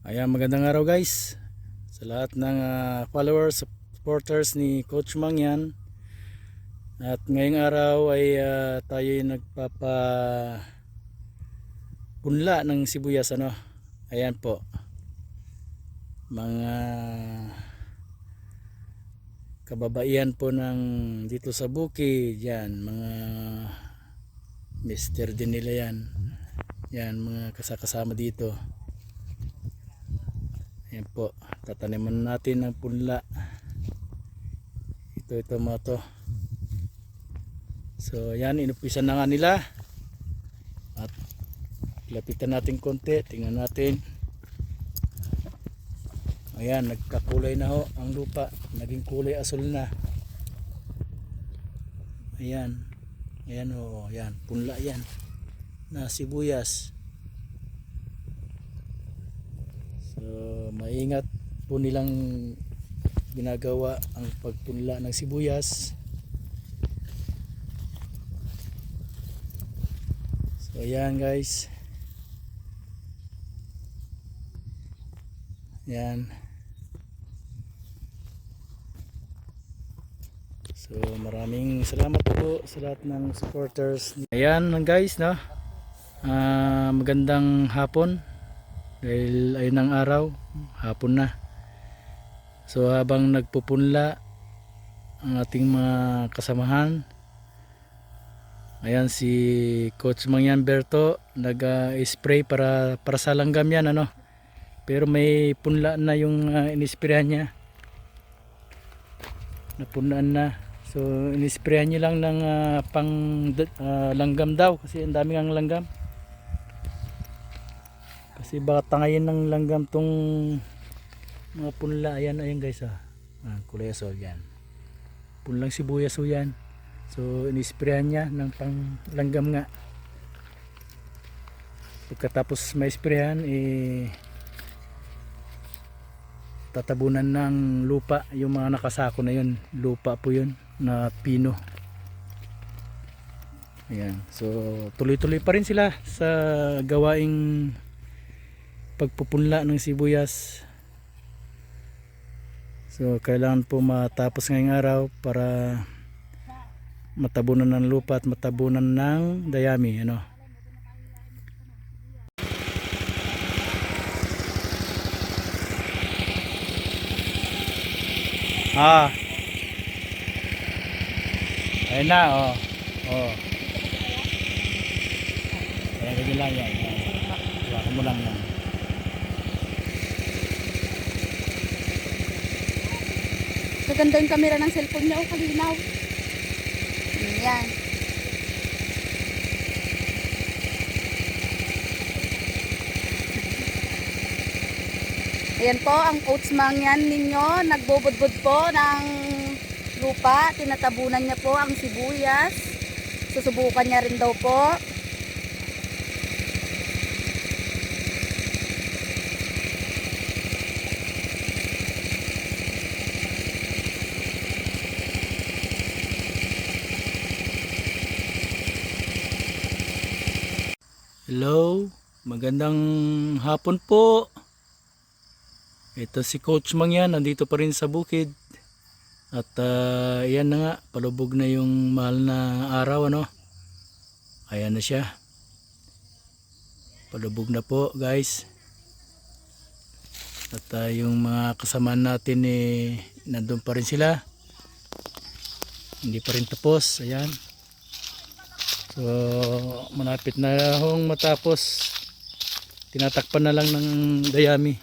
Ayan, magandang araw guys. Sa lahat ng ah, followers, supporters ni Coach Mangyan. At ngayong araw ay ah, tayo ay nagpapa punla ng sibuyas ano. Ayan po. Mga kababaihan po ng dito sa Bukid, yan, mga mister din nila yan. Yan, mga kasakasama dito. Ayan po, tataniman natin ng punla. Ito, ito mga to. So, ayan, inupisan na nga nila. At lapitan natin konti, tingnan natin. Ayan, nagkakulay na ho ang lupa. Naging kulay asul na. Ayan. Ayan o, ayan. Punla yan. Na sibuyas. So, maingat po nilang ginagawa ang pagpunla ng sibuyas. So, ayan guys. Ayan. So, maraming salamat po sa lahat ng supporters. Ayan guys, no? Ah, magandang hapon dahil ayun ang araw hapon na. So habang nagpupunla ang ating mga kasamahan ayan si coach Mangyan Berto nag ah, spray para para sa langgam yan ano? Pero may punla na yung uh, inisprayan niya. Napunlaan na. So inisprayan niya lang ng ah, pang ah, langgam daw kasi ang daming ang langgam kasi baka tangayin ng langgam tong mga punla. Ayan, ayan guys ah. ah kulay asol yan. Punlang sibuyas ho yan. So, inisprayan niya ng pang langgam nga. Pagkatapos may sprayan, eh, tatabunan ng lupa yung mga nakasako na yun. Lupa po yun na pino. Ayan. So, tuloy-tuloy pa rin sila sa gawaing pagpupunla ng sibuyas. So kailangan po matapos ngayong araw para matabunan ng lupa at matabunan ng dayami ano? Ah. Ayun na oh. Oh. Ayan ganyan lang yan. Hawakan mo lang yan Maganda yung camera ng cellphone niya. Oh, kalinaw. Yan. Ayan po, ang coach mangyan ninyo. Nagbubudbud po ng lupa. Tinatabunan niya po ang sibuyas. Susubukan niya rin daw po. Hello, magandang hapon po. Ito si Coach Mangyan, nandito pa rin sa bukid. At ah, yan na nga, palubog na yung mahal na araw ano. Ayan na siya. Palubog na po guys. At ah, yung mga kasama natin eh, nandun pa rin sila. Hindi pa rin tapos, ayan. So, malapit na hong matapos. Tinatakpan na lang ng dayami.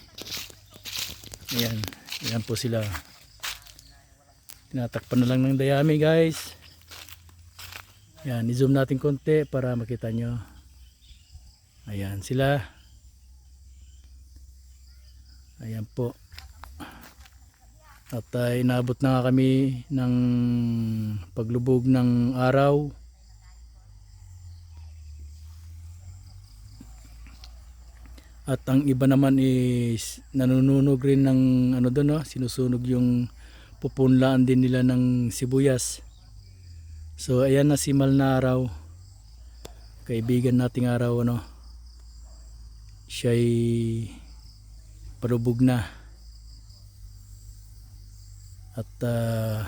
Ayan, ayan po sila. Tinatakpan na lang ng dayami guys. Ayan, i-zoom natin konti para makita nyo. Ayan sila. Ayan po. At uh, inabot na kami ng paglubog ng araw. At ang iba naman is nanununog rin ng ano doon no, sinusunog yung pupunlaan din nila ng sibuyas. So ayan na si Malnaraw. Kaibigan nating araw ano. Siya'y palubog na at ah,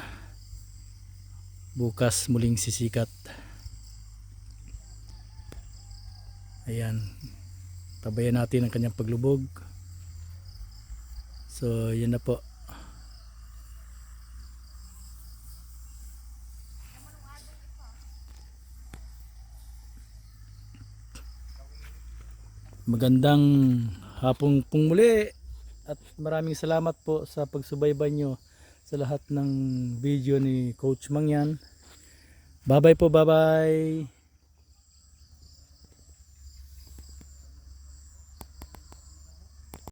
bukas muling sisikat ayan tabayan natin ang kanyang paglubog. So yun na po. Magandang hapong pong muli at maraming salamat po sa pagsubaybay nyo sa lahat ng video ni Coach Mangyan. Bye bye po bye bye